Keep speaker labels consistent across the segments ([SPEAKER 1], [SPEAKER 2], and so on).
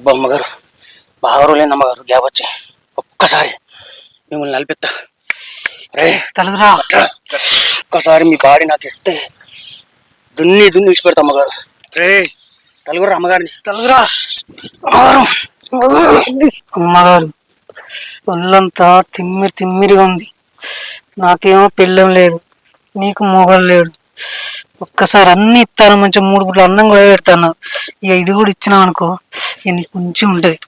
[SPEAKER 1] అబ్బా అమ్మగారు బాగా రోజులైంది అమ్మగారు గ్యాప్ వచ్చి ఒక్కసారి మిమ్మల్ని నలిపిస్తా రే
[SPEAKER 2] తలుగురా
[SPEAKER 1] అట్రా. ఒక్కసారి మీ బాడీ నాకు ఇస్తే దున్ని దున్ని విడిచిపెడతా అమ్మగారు రే. నలుగురు అమ్మగారిని.
[SPEAKER 2] తలుగురా.
[SPEAKER 1] అమ్మగారు
[SPEAKER 2] అమ్మగారు ఒళ్ళంతా తిమ్మిరి తిమ్మిరిగా ఉంది. నాకేమో పెళ్ళం లేదు నీకు మొగలు లేడు ఒక్కసారి అన్ని ఇస్తాను మంచి మూడు గుడ్లు అన్నం కూడా పెడతాను. ఇక ఇది కూడా ఇచ్చినావు అనుకో ఇక నీకు కొంచెం ఉంటది.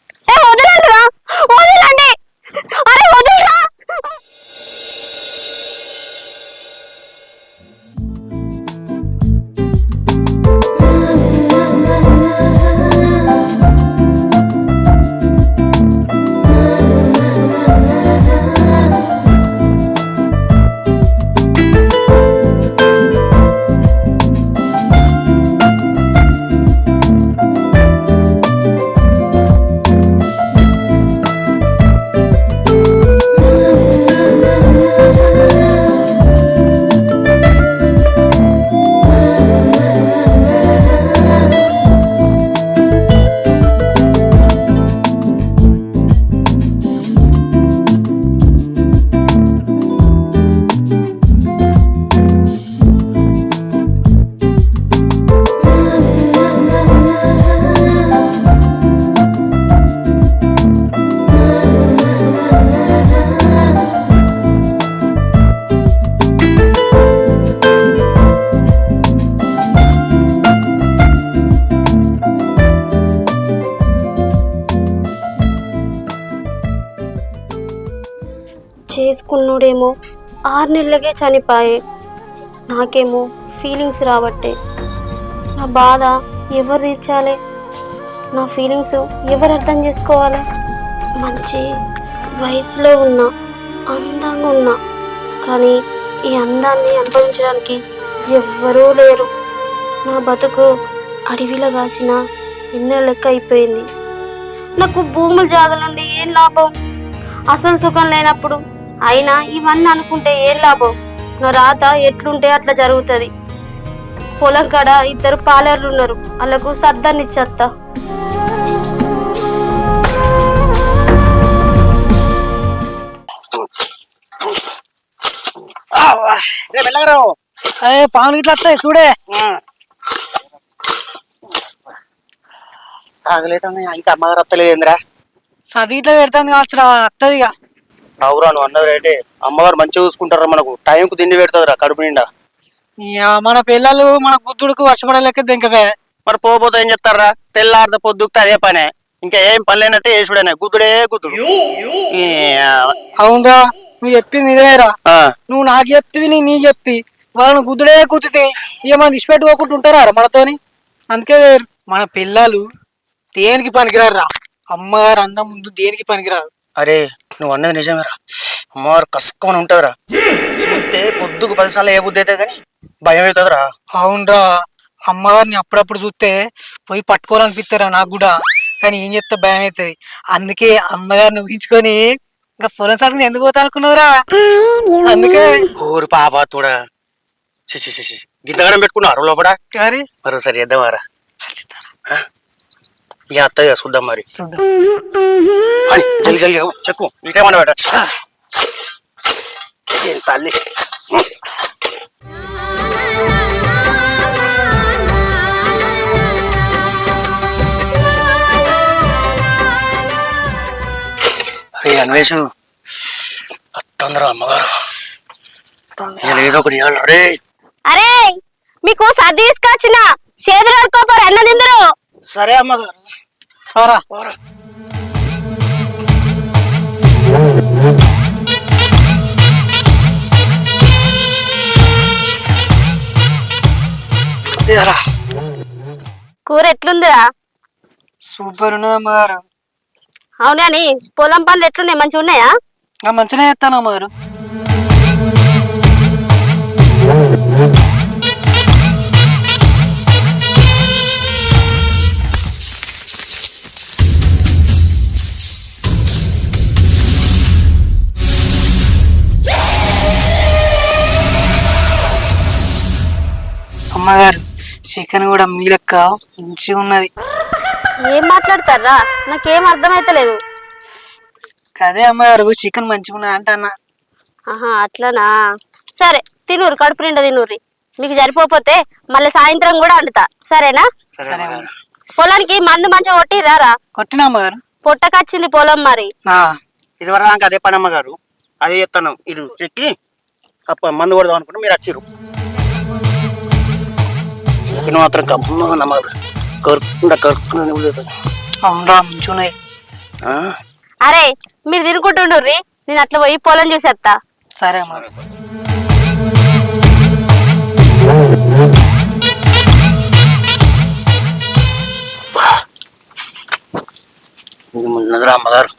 [SPEAKER 3] నీళ్ళకే చనిపోయే. నాకేమో ఫీలింగ్స్ రాబట్టే. నా బాధ ఎవరు తీర్చాలి? నా ఫీలింగ్స్ ఎవరు అర్థం చేసుకోవాలి? మంచి వయసులో ఉన్నా అందంగా ఉన్నా కానీ ఈ అందాన్ని అనుభవించడానికి ఎవ్వరూ లేరు. నా బతుకు అడవిలో కాసిన ఎన్నో లెక్క అయిపోయింది. నాకు భూములు జాగలుండి ఏం లాభం? అసలు సుఖం లేనప్పుడు అయినా ఇవన్నీ అనుకుంటే ఏం లాభం? నా రాత ఎట్లుంటే అట్లా జరుగుతుంది. పొలం కాడ ఇద్దరు పాలేర్లు ఉన్నారు వాళ్ళకు సర్దాన్ని ఇచ్చేస్తా
[SPEAKER 1] రే వెళ్ళగరావు
[SPEAKER 2] ఏ పాములు ఇట్లా వస్తాయి చూడే.
[SPEAKER 1] ఆగలేదండి ఇంకా అమ్మగారు అత్తలేదేంద్రా
[SPEAKER 2] సది ఇట్లా పెడతాను కావచ్చురా వస్తుంది ఇక
[SPEAKER 1] అవురా నువ్వు అన్నది రైటే. అమ్మగారు మంచిగా చూసుకుంటారా మనకు? టైంకు తిండి పెడతాదిరా కడుపు నిండా.
[SPEAKER 2] మన పిల్లలు మన బుద్ధుడికి వర్షపడలేక దింకవే
[SPEAKER 1] మరి పోపోతే ఏం చెప్తారా తెల్లారితే పొద్దుకుతే అదే పనే. ఇంకా ఏం పని లేనట్టే చేసుడనే. గుద్దుడే గుద్దుడు. ఈ,
[SPEAKER 2] అవునరా నువ్వు చెప్పింది నిజమేరా.
[SPEAKER 1] ఆ,
[SPEAKER 2] నువ్వు నాకు చెప్తివి నీ నీ చెప్తి. వాళ్ళని గుద్దుడే కుత్తితే ఇక మన ఇష్టపెట్టుకోకుండా ఉంటారా మనతోని? అందుకే వేరు. మన పిల్లలు దేనికి పనికిరారా? అమ్మగారు అందం ముందు దేనికి పనికిరారు?
[SPEAKER 1] అరే నువ్వు అన్నది నిజమేరా. అమ్మగారు కసుకొని ఉంటుందిరా చూస్తే పొద్దుకు పదిసార్లు ఏ బుద్ధి అయితే కానీ భయం అవుతుందిరా.
[SPEAKER 2] అవునరా. అమ్మగారిని అప్పుడప్పుడు చూస్తే పోయి పట్టుకోవాలనిపిస్తారా నాకు కూడా. కానీ ఏం చెప్తే భయం అవుతుంది అందుకే అమ్మగారిని ఊహించుకొని ఇంకా పొలం సాటుకుని ఎందుకు పోతా అనుకున్నావురా? అందుకే.
[SPEAKER 1] ఊరు పాప తోడా సిసి సిసి గింతగడం పెట్టుకున్నారు లోపల. మరోసారి చేద్దామారా ఇక అత్తయ్య చూద్దాం మరి. జల్లి జల్లి చెక్కు పెట్ట. ఏం తల్లి? అరే అన్వేషు అత్తందరా అమ్మగారు. నేను ఏదో ఒకటి
[SPEAKER 3] అరే మీకు సర్ది తీసుకొచ్చిన చేతులు కడుక్కోపోరు అన్న తిందరు.
[SPEAKER 1] సరే అమ్మగారు. పోరా.
[SPEAKER 2] ఇదేరా.
[SPEAKER 3] కూర ఎట్లుందిరా?
[SPEAKER 2] సూపర్ ఉన్నది అమ్మగారు.
[SPEAKER 3] అవునని పొలం పనులు ఎట్లున్నాయి? మంచిగా ఉన్నాయా?
[SPEAKER 2] మంచిగా చేస్తాను అమ్మగారు. అమ్మగారు చికెన్ కూడా మీ లెక్క మంచిగా ఉన్నది.
[SPEAKER 3] ఏం మాట్లాడతారా? నాకేం అర్థమైతలేదు.
[SPEAKER 2] అదే అమ్మగారు చికెన్ మంచిగా ఉన్నది అంటన్నా
[SPEAKER 3] ఆహా అట్లనా? సరే తినూరు కడుపు నిండా తినూరి మీకు సరిపోతే మళ్ళీ సాయంత్రం కూడా వండుతా. సరేనా? పొలానికి మందు మంచిగా కొట్టి రారా?
[SPEAKER 2] కొట్టినా అమ్మగారు?
[SPEAKER 3] పొట్టకొచ్చింది పొలం మరి.
[SPEAKER 2] ఆ,
[SPEAKER 1] ఇది వరకు అదే పని అమ్మగారు. అదే చెప్తాను. ఇటు అప్ప మందు కొడదాం అనుకుంటే మీరు వచ్చిర్రు. చికెన్ మాత్రం కమ్మగా నమ్మగారు కరుకుండా కరుకుండా
[SPEAKER 2] అవునరా మంచిగా ఉన్నాయి
[SPEAKER 3] అరే మీరు తినుకుంటుండ్రి నేను అట్లా పోయి పొలం చూసేస్తా
[SPEAKER 2] సరే అమ్మగారు
[SPEAKER 1] ఉన్నదిరా అమ్మగారు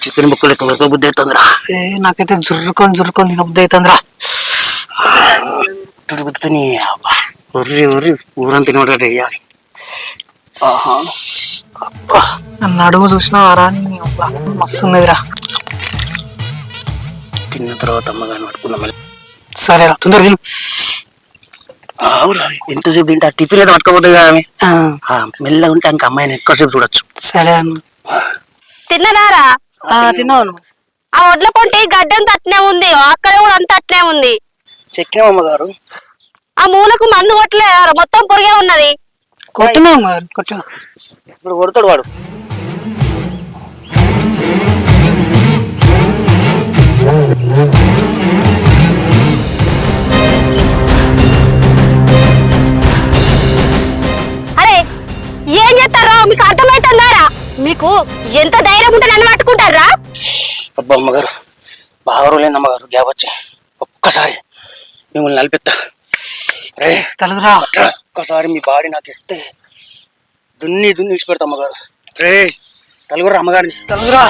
[SPEAKER 1] చికెన్ ముక్కలు ఎక్కువ బుద్ధి అవుతుందిరా
[SPEAKER 2] ఏ నాకైతే జుర్రుకొని జుర్రుకొని తినబుద్ధి అవుతుందిరా
[SPEAKER 1] తిరుగుతుని ఉర్రి ఉర్రి ఊరంతా తినబడ్డ వేయాలి ఆహా.
[SPEAKER 2] అబ్బా, నన్ను అడుగు చూసినా రా మస్తు ఉన్నదిరా
[SPEAKER 1] తిన్న తర్వాత అమ్మగారిని పట్టుకున్నాం మళ్ళీ.
[SPEAKER 2] సరేరా తొందర తిను.
[SPEAKER 1] ఆవురా ఎంతసేపు తింటే ఆ టిఫిన్ అయితే పట్టుకోపోతుంది కదా ఆమె.
[SPEAKER 2] ఆ,
[SPEAKER 1] మెల్లగా ఉంటే ఇంకా అమ్మాయిని ఎక్కువసేపు చూడొచ్చు.
[SPEAKER 2] సరే అన్న.
[SPEAKER 3] తిన్నదారా
[SPEAKER 2] ఆ, తిన్నావు
[SPEAKER 3] ఆ ఒడ్ల పొంటి గడ్డంత అట్నే ఉంది అక్కడ కూడా అంత అట్నే ఉంది.
[SPEAKER 1] చెక్కినాం అమ్మగారు?
[SPEAKER 3] ఆ మూలకు మందు కొట్టలే మొత్తం పొరిగే ఉన్నది.
[SPEAKER 2] కొట్టినా అమ్మగారు కొట్టినా.
[SPEAKER 1] ఇప్పుడు కొడతాడు వాడు.
[SPEAKER 3] అరే ఏం చేస్తారో? మీకు అర్థమైతుందారా? మీకు ఎంత ధైర్యం ఉంటే నన్ను పట్టుకుంటారా?
[SPEAKER 1] అబ్బా అమ్మగారు బాగా రోజులైంది అమ్మగారు గ్యాప్ వచ్చి. ఒక్కసారి మిమ్మల్ని నలిపిస్తా
[SPEAKER 2] తెలుగురా
[SPEAKER 1] ఒక్కసారి మీ బాడీ నాకు ఇస్తే దున్ని దున్ని ఇచ్చి పెడతా అమ్మగారు. రే. నలుగురు అమ్మగారిని.
[SPEAKER 2] తెలుగురా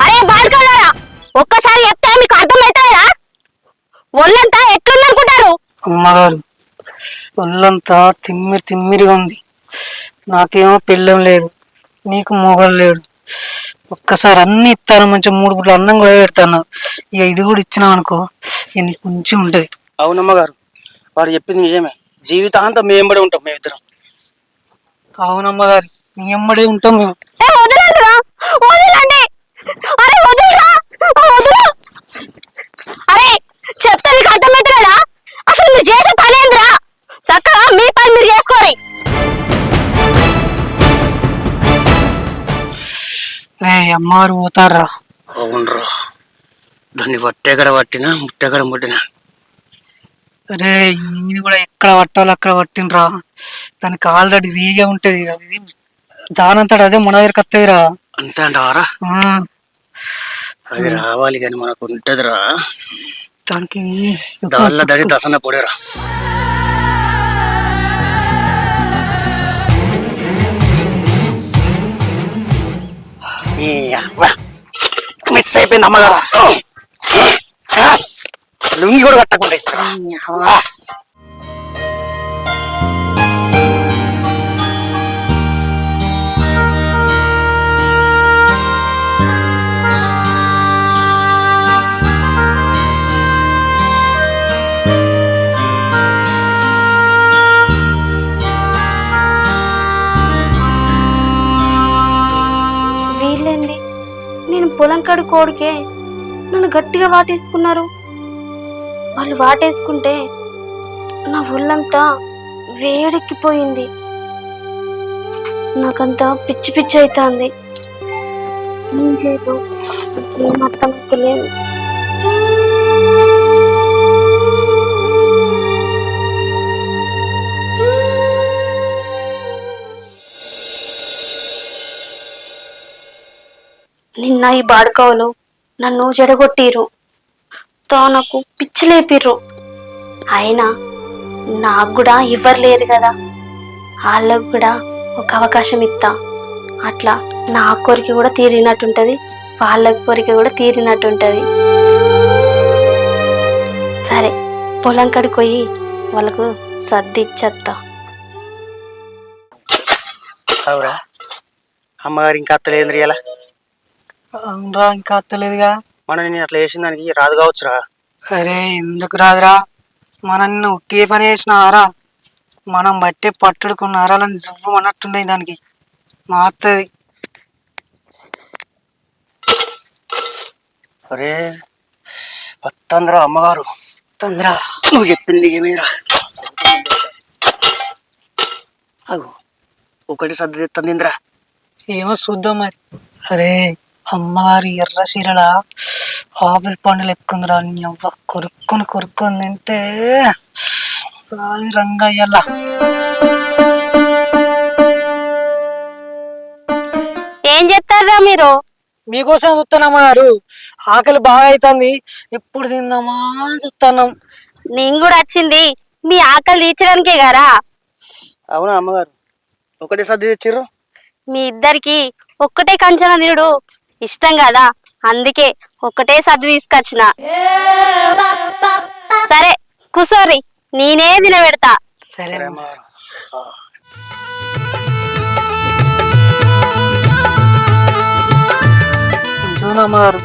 [SPEAKER 3] అరే బాడుకోలారా ఒక్కసారి చెప్తే మీకు అర్థమవుతుందా ఒళ్ళంతా ఎట్లుందనుకుంటారు?
[SPEAKER 2] అమ్మగారు ఒళ్ళంతా తిమ్మిరి తిమ్మిరిగా ఉంది. నాకేమో పెళ్ళం లేదు. నీకు మొగలు లేడు ఒక్కసారి అన్ని ఇస్తాను మంచిగా మూడు గుడ్లు అన్నం కూడా పెడతాను. ఇక ఇది కూడా ఇచ్చినావు అనుకో ఇక నీకు మంచిగా ఉంటుంది.
[SPEAKER 1] అవునమ్మగారు వారు చెప్పింది నిజమే. జీవితాంతం మేము కూడా ఉంటాం మేమిద్దరం.
[SPEAKER 2] అవునమ్మగారు నీ ఎమ్మడే ఉంటాం మేము.
[SPEAKER 3] అరే చెప్తే మీకు అర్థమవుతుందా అసలు మీరు చేసే పని ఏందిరా చక్కగా మీ పని మీరు చేసుకోరి.
[SPEAKER 2] రే అమ్మగారు పోతారా
[SPEAKER 1] అవునరా. దాన్ని వట్టెగడ పట్టినా ముట్టెగడ ముట్టినా.
[SPEAKER 2] రే నేను కూడా ఎక్కడ పట్టాలో అక్కడ పట్టినరా దానికి ఆల్రెడీ రీగా ఉంటది అది దానంతట అదే మన దగ్గరికి వస్తుందిరా
[SPEAKER 1] అంతే అంటావారా
[SPEAKER 2] ఆ,
[SPEAKER 1] అది రావాలి కానీ మనకు ఉంటదిరా.
[SPEAKER 2] దానికి
[SPEAKER 1] దానిలో దడి దసన పొడిరా. మిస్ అయిపోయింది అమ్మగారు లుంగి కూడా కట్టకుండా
[SPEAKER 3] నేను కోడికే. నన్ను గట్టిగా వాటేసుకున్నారు. వాళ్ళు వాటేసుకుంటే నా ఒళ్ళంతా వేడెక్కిపోయింది. నాకంతా పిచ్చి పిచ్చి అవుతుంది ఏం చేయదు ఏం అర్థమవుతలేదు నిన్న ఈ బాడుకోవలు నన్ను జడగొట్టిరు నాకు పిచ్చి లేపిర్రు. అయినా నాకు కూడా ఎవరు లేరు కదా. వాళ్ళకు కూడా ఒక అవకాశం ఇస్తా. అట్లా నా కోరిక కూడా తీరినట్టుంటుంది వాళ్ళ కోరిక కూడా తీరినట్టుంటుంది. సరే పొలం కడికి పోయి వాళ్ళకు సర్ది ఇచ్చేస్తా
[SPEAKER 1] అవురా. అమ్మగారు ఇంకా అత్తలేదు ఎలా?
[SPEAKER 2] అవునరా ఇంకా అత్తలేదుగా.
[SPEAKER 1] మన నేను అట్లా చేసిన దానికి రాదు కావచ్చురా.
[SPEAKER 2] అరే ఎందుకు రాదురా? మనం నిన్ను ఉట్టిగే పని చేసినారా? మనం బట్టే పట్టుడుకు నరాలని జువ్వు అన్నట్టుండే దానికి. మాత్తది
[SPEAKER 1] అరే వత్తందిరా అమ్మగారు.
[SPEAKER 2] తొందర
[SPEAKER 1] నువ్వు చెప్పింది నిజమేరా. అగు ఒకటి సర్ది తెత్తందిందిరా
[SPEAKER 2] ఏమో చూద్దాం మరి. అరే అమ్మగారి ఎర్ర చీరల ఆపిల్ పండులు ఎక్కుందిరా నీ అవ్వ కొరుక్కొని కొరుక్కొని తింటే సాయి రంగయ్యల.
[SPEAKER 3] ఏం చేస్తారా మీరు?
[SPEAKER 2] మీకోసం చూస్తాను అమ్మగారు ఆకలి బాగా అవుతుంది ఎప్పుడు తిందామా అని చూస్తున్నాం
[SPEAKER 3] నేను కూడా వచ్చింది. మీ ఆకలి తీర్చడానికే గారా?
[SPEAKER 1] అవునా అమ్మగారు? ఒకటి సర్ది తెచ్చిర్రు?
[SPEAKER 3] మీ ఇద్దరికి ఒక్కటే కంచన తినుడు. ఇష్టం కదా? అందుకే ఒక్కటే సర్ది తీసుకొచ్చిన. సరే కూసోరి నేనే తినబెడతా.
[SPEAKER 2] సరే.
[SPEAKER 1] అమ్మగారు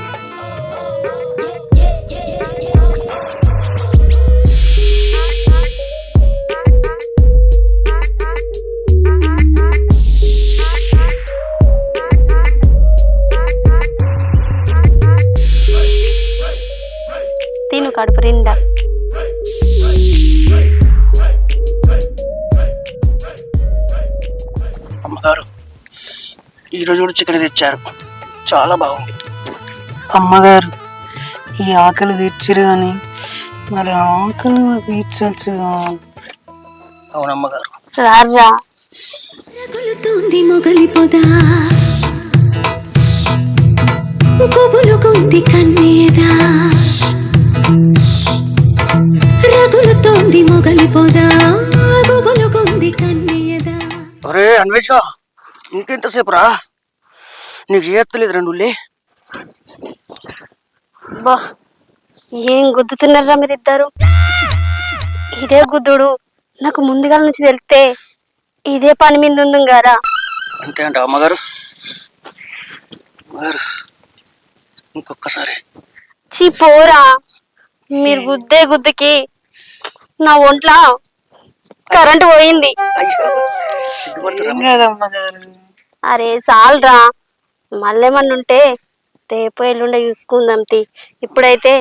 [SPEAKER 1] ఈరోజు కూడా చికెన్ తెచ్చారు. చాలా బాగుంది.
[SPEAKER 2] అమ్మగారు ఈ ఆకలి తీర్చిరు కానీ మరి ఆకలి తీర్చచ్చు
[SPEAKER 1] అవునమ్మగారు.
[SPEAKER 3] రారా.
[SPEAKER 4] రగులుతోంది మొగలి పొద. గుబులుగుంది కన్నేదా. రగులుతోంది మొగలి పొద. గుబులుగుంది కన్నేదా.
[SPEAKER 1] అరే అన్వేష ఇంకెంతసేపు రా నీకు చేస్తలేదు రెండు.
[SPEAKER 3] బా ఏం గుద్దుతున్నారా మీరిద్దరు? ఇదే గుద్దుడు నాకు ముందుగా నుంచి తెలిస్తే ఇదే పని మీద ఉంది గారా
[SPEAKER 1] అంతే అంట అమ్మగారు. అమ్మగారు ఇంకొకసారి
[SPEAKER 3] చీ పోరా. మీరు గుద్దే గుద్దుకి నా ఒంట్లో కరెంటు పోయింది. అరే చాలరా. మళ్ళేమన్నా ఉంటే రేపు ఎల్లుండే చూసుకుందాం తి. ఇప్పుడైతే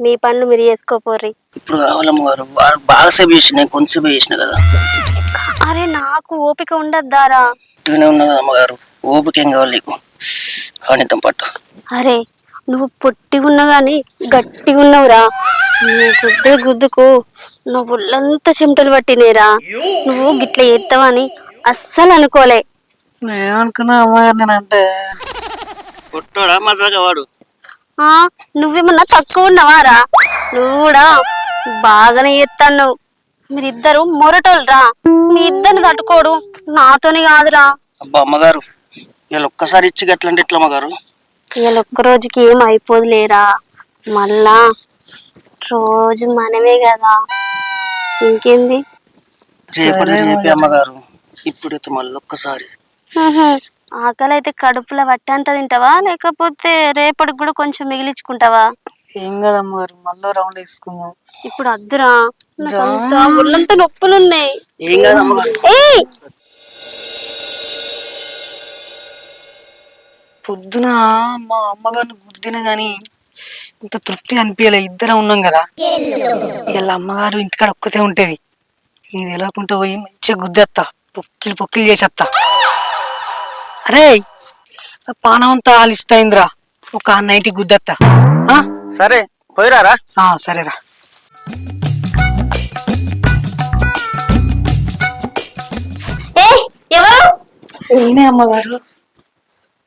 [SPEAKER 3] మీ పనులు మీరు చేసుకోపోర్రి.
[SPEAKER 1] ఇప్పుడు కావాలమ్మగారు బాగా బాగా సేపు చేసిన నేను కొంచెంసేపు చేసిన కదా.
[SPEAKER 3] అరే నాకు ఓపిక ఉండద్దారా?
[SPEAKER 1] ఇట్టుగానే ఉన్నా కదా అమ్మగారు ఓపిక ఏం కావాలి నీకు? కానిద్దాం పట్టు.
[SPEAKER 3] అరే నువ్వు పొట్టిగా ఉన్నా గాని గట్టిగా ఉన్నావురా నువ్వు గుద్దే గుద్దుకు నువ్వు ఒళ్ళంతా చెమటలు పట్టినేరా. నువ్వు గిట్ల చేస్తావని అస్సలు అనుకోలే
[SPEAKER 2] నేను అనుకున్నా అమ్మగారు నేను
[SPEAKER 1] కొట్టాడా మజాగా వాడు?
[SPEAKER 3] ఆ నువ్వేమన్నా తక్కువ ఉన్నావారా? నువ్వు కూడా బాగానే చేస్తావు మీరిద్దరు మొరటోళ్ళరా మీ ఇద్దరిని తట్టుకోడు. నాతోని కాదురా.
[SPEAKER 1] అబ్బా అమ్మగారు వీళ్ళు ఒక్కసారి ఇచ్చి గట్లంటే ఎట్లా అమ్మగారు?
[SPEAKER 3] ఇవాళ ఒక్క రోజుకి ఏం అయిపోదులేరా. మళ్ళా రోజు మనమే కదా. ఇంకేంది?
[SPEAKER 1] రేపటి రేపే అమ్మగారు. ఇప్పుడైతే మళ్ళీ ఒక్కసారి.
[SPEAKER 3] ఆకలి అయితే కడుపులో వట్టంత తింటావా? లేకపోతే రేపటికి కూడా కొంచెం మిగిలించుకుంటావా?
[SPEAKER 2] ఏం కాదమ్మగారు మళ్ళీ రౌండ్ వేసుకుందాం.
[SPEAKER 3] ఇప్పుడు అద్దురా. నాకంతా ఒళ్ళంతా నొప్పులు ఉన్నాయి.
[SPEAKER 1] ఏం
[SPEAKER 3] ఏయ్!
[SPEAKER 2] పొద్దున మా అమ్మగారిని గుద్దిన గాని ఇంత తృప్తి అనిపించలే ఇద్దరం ఉన్నాం కదా. ఇలా అమ్మగారు ఇంటికాడ ఒక్కతే ఉంటది. ఇది ఎలాకుంటే పోయి మంచిగా గుద్దేస్తా పొక్కిలు పొక్కిలు చేసేస్తా అరే పానం అంతా లిస్ట్ అయిందిరా. ఒక నైట్ గుద్దేస్తా ఆ?
[SPEAKER 1] సరే పోయిరారా?
[SPEAKER 2] ఆ, సరేరా.
[SPEAKER 3] ఎవరు?
[SPEAKER 2] నేనే అమ్మగారు.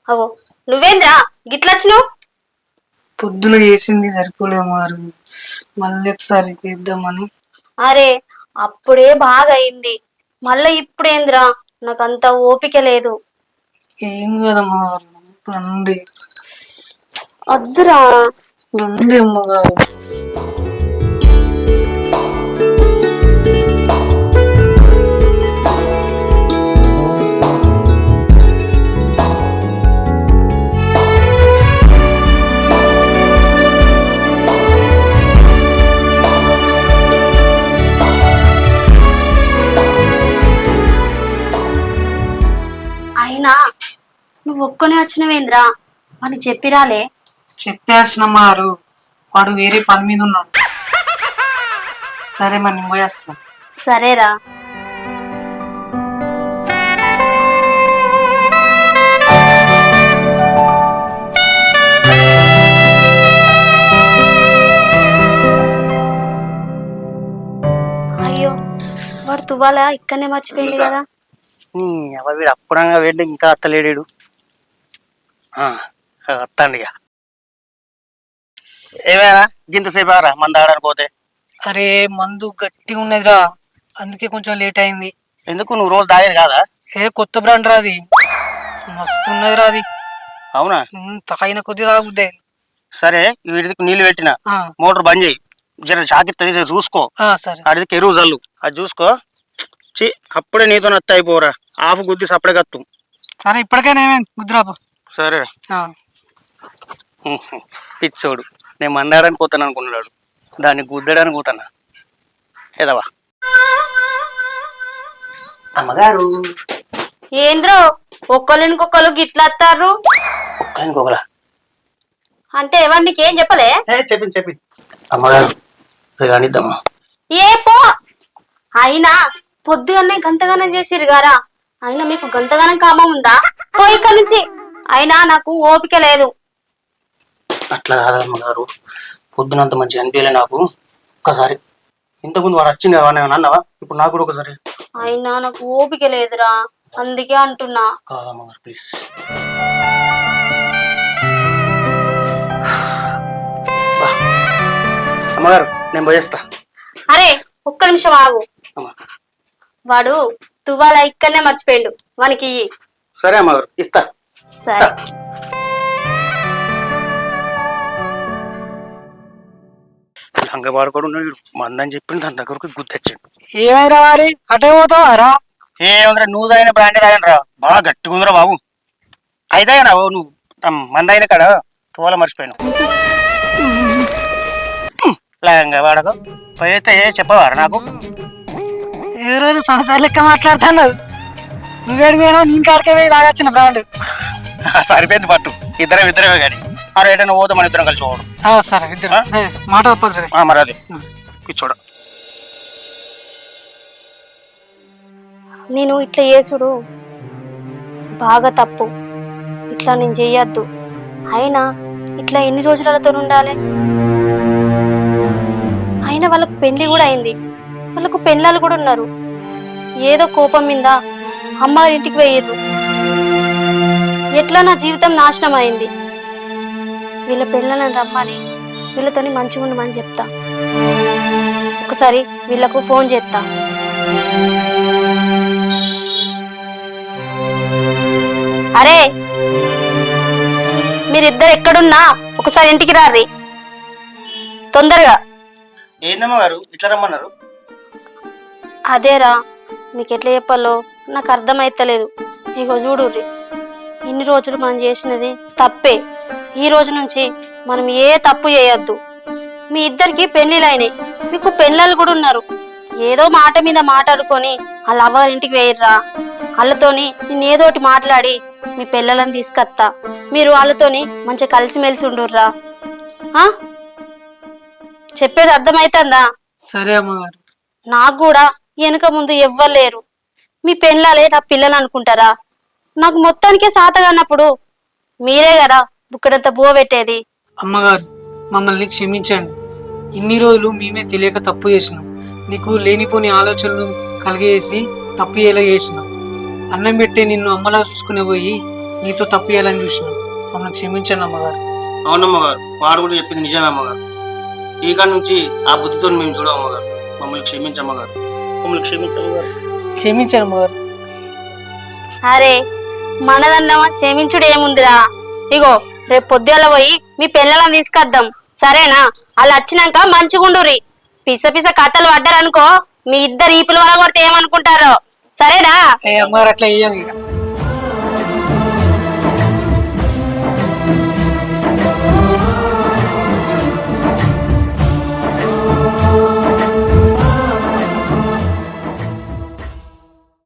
[SPEAKER 3] అవో నువ్వేంద్రా? గిట్లొచ్చినావు?
[SPEAKER 2] పొద్దున చేసింది సరిపోలే అమ్మగారు. మళ్ళీ ఒకసారి చేద్దామని.
[SPEAKER 3] అరే అప్పుడే బాగా అయింది మళ్ళీ ఇప్పుడేంద్రా? నాకంత ఓపిక లేదు.
[SPEAKER 2] ఏం కాదమ్మగారు రండి.
[SPEAKER 3] వద్దురా.
[SPEAKER 2] రండి అమ్మగారు.
[SPEAKER 3] ఒక్కనే వచ్చినవేంద్రా? అని చెప్పిరాలే.
[SPEAKER 2] చెప్పేసిన అమ్మగారు వాడు వేరే పని మీద ఉన్నాడు. సరే మరి నేను పోయేస్తా.
[SPEAKER 3] సరేరా. అయ్యో వాడు తువ్వాల? ఇక్కడనే మర్చిపోయింది కదా.
[SPEAKER 1] నీ అవ వీడు అప్పుడంగా వేడి ఇంకా అత్తలేడు అత్తండి ఇక ఏమైనా? గింతసేపు ఆరా మంద ఆడడానికి పోతే?
[SPEAKER 2] అరే మందు గట్టిగా ఉన్నదిరా. అందుకే కొంచెం లేట్ అయింది.
[SPEAKER 1] ఎందుకు? నువ్వు రోజు తాగేది కాదా?
[SPEAKER 2] ఏ కొత్త బ్రాండ్ రా అది. మస్తు ఉన్నదిరా అది.
[SPEAKER 1] అవునా?
[SPEAKER 2] ఉమ్, తాగిన కొద్ది తాగుద్ది.
[SPEAKER 1] సరే వీడికి నీళ్ళు పెట్టిన.
[SPEAKER 2] ఆ,
[SPEAKER 1] మోటార్ బంద్ చేయి. జర జర చూసుకో.
[SPEAKER 2] ఆ, సరే.
[SPEAKER 1] ఆడికి ఎరువు జల్లు. అది చూసుకో. చి అప్పుడే నీతో నత్త అయిపోరా ఆఫ్ గుద్ది సప్పుడే కత్తు.
[SPEAKER 2] సరే ఇప్పటికైనా ఏమైంది? గుద్దురాపు
[SPEAKER 1] సరే. పిచ్చోడు. నేను మందాడానికి పోతాను అనుకున్నాడు దాన్ని గుద్దడానికి పోతానా? ఏదవా అమ్మగారు.
[SPEAKER 3] ఏంద్రో ఒక్కళ్ళనికొక్కళ్ళు గిట్లత్తారు
[SPEAKER 1] ఇంకొకలా
[SPEAKER 3] అంటే ఎవరు నీకేం చెప్పలే?
[SPEAKER 1] ఏ చెప్పింది చెప్పింది అమ్మగారు కానిద్దామా?
[SPEAKER 3] ఏ పో. అయినా పొద్దుగానే గంతగానం చేసిరు గారా? అయినా మీకు గంతగానం కామం ఉందా? పో ఇక్కడి నుంచి అయినా నాకు ఓపిక లేదు.
[SPEAKER 1] అట్లా కాదు అమ్మగారు పొద్దునంత మంచి అనిపించలే నాకు. ఒక్కసారి. ఇంతకుముందు వాడు వచ్చింది కదా అన్నావా? ఇప్పుడు నాకు కూడా ఒకసారి.
[SPEAKER 3] అయినా నాకు ఓపిక లేదురా. అందుకే అంటున్నా.
[SPEAKER 1] కాదమ్మగారు ప్లీజ్. అమ్మగారు నేను పోయేస్తా.
[SPEAKER 3] అరే ఒక్క నిమిషం ఆగు.
[SPEAKER 1] అమ్మ.
[SPEAKER 3] వాడు తువ్వాల ఇక్కడనే మర్చిపోయిండు. వానికి ఇయ్యి.
[SPEAKER 1] సరే అమ్మగారు ఇస్తా.
[SPEAKER 3] సరే
[SPEAKER 1] లంగబాడు కూడా ఉన్నాడు. మందని చెప్పింది దాని దగ్గరకు గుర్తొచ్చాడు
[SPEAKER 2] ఏమైనా మరి? అటే పోతావా రా
[SPEAKER 1] ఏముందిరా? నువ్వు తాగిన బ్రాండ్ తాగనరా? బాగా గట్టిగా ఉందిరా బాబు. అయితే నువ్వు? మందైన కాడ తోల మర్చిపోయాను లేంగా వాడకు పోయితే చెప్పవారు నాకు?
[SPEAKER 2] ఎవరైనా సంవత్సరాలు లెక్క మాట్లాడుతున్నావు నువ్వేడికి పోయినావు? నేను కాడికే పోయి తాగొచ్చిన బ్రాండ్.
[SPEAKER 1] సరిపోయింది పట్టు. ఇద్దరం ఇద్దరమే కానీ. అరే ఎటైనా పోతే మన ఇద్దరం కలిసి పోవడం.
[SPEAKER 2] ఆ, సరే ఇద్దరు. మాట తప్పదు
[SPEAKER 1] ఆ, మరి అది. పిచ్చోడ
[SPEAKER 3] నేను ఇట్లా చేసుడు బాగా తప్పు. ఇట్లా నేను చెయ్యొద్దు. అయినా ఇట్లా ఎన్ని రోజులతో ఉండాలి? అయినా వాళ్ళకు పెళ్ళి కూడా అయింది. వాళ్ళకు పెళ్ళాలు కూడా ఉన్నారు. ఏదో కోపం మీద అమ్మ ఇంటికి పోయిర్రు. ఎట్లా నా జీవితం నాశనం అయింది వీళ్ళ పిల్లలను రమ్మని వీళ్ళతోని మంచిగా ఉండమని చెప్తా. ఒకసారి వీళ్ళకు ఫోన్ చేస్తా. అరే! మీరిద్దరు ఎక్కడున్నా? ఒకసారి ఇంటికి రారి తొందరగా.
[SPEAKER 1] ఏందమ్మా గారు? ఇట్లా రమ్మన్నారు?
[SPEAKER 3] అదేరా మీకు ఎట్లా చెప్పాలో నాకు అర్థమైతలేదు. ఇగో చూడుర్రి. ఇన్ని రోజులు మనం చేసినది తప్పే. ఈ రోజు నుంచి మనం ఏ తప్పు చేయొద్దు. మీ ఇద్దరికి పెళ్ళిలైనాయి మీకు పెళ్ళాలు కూడా ఉన్నారు. ఏదో మాట మీద మాట్లాడుకొని వాళ్ళ అవ్వ ఇంటికి వేయర్రా వాళ్ళతోని నేను ఏదో ఒకటి మాట్లాడి మీ పిల్లలను తీసుకొస్తా మీరు వాళ్ళతోని మంచిగా కలిసిమెలిసి ఉండుర్రా? చెప్పేది అర్థమైతుందా?
[SPEAKER 2] సరే అమ్మగారు.
[SPEAKER 3] నాకు కూడా వెనుక ముందు ఎవ్వలేరు మీ పెళ్ళాలే నా పిల్లలు అనుకుంటారా? నాకు మొత్తానికే సాతగానప్పుడు మీరే కదా బుక్కడంత బువ పెట్టేది.
[SPEAKER 2] అమ్మగారు మమ్మల్ని క్షమించండి. ఇన్ని రోజులు మేమే తెలియక తప్పు చేసినాం. నీకు లేనిపోని ఆలోచనలు కలిగేసి తప్పు చేయాల చేసినాం అన్నం పెట్టే నిన్ను అమ్మలా చూసుకునే పోయి నీతో తప్పు చేయాలని చూసినాం. మమ్మల్ని క్షమించండి అమ్మగారు.
[SPEAKER 1] అవునమ్మ గారు వాడు కూడా చెప్పింది నిజమే అమ్మగారు. ఈ కాడ నుంచి ఆ బుద్ధితో మేము చూడం అమ్మగారు. మమ్మల్ని క్షమించమ్మగారు. మమ్మల్ని క్షమించమ్మగారు.
[SPEAKER 2] క్షమించండి అమ్మగారు.
[SPEAKER 3] అరే మనదన్నమా? క్షమించుడు ఏముందిరా ఇగో రేపు పొద్దుల పోయి మీ పిల్లలను తీసుకొద్దాం. సరేనా? వాళ్ళు వచ్చినాక మంచిగుండురి పిస పిస కథలు పడ్డారనుకో మీ ఇద్దరు ఈపుల వల్ల కొడితే ఏమనుకుంటారో? సరేనా?
[SPEAKER 2] అట్లా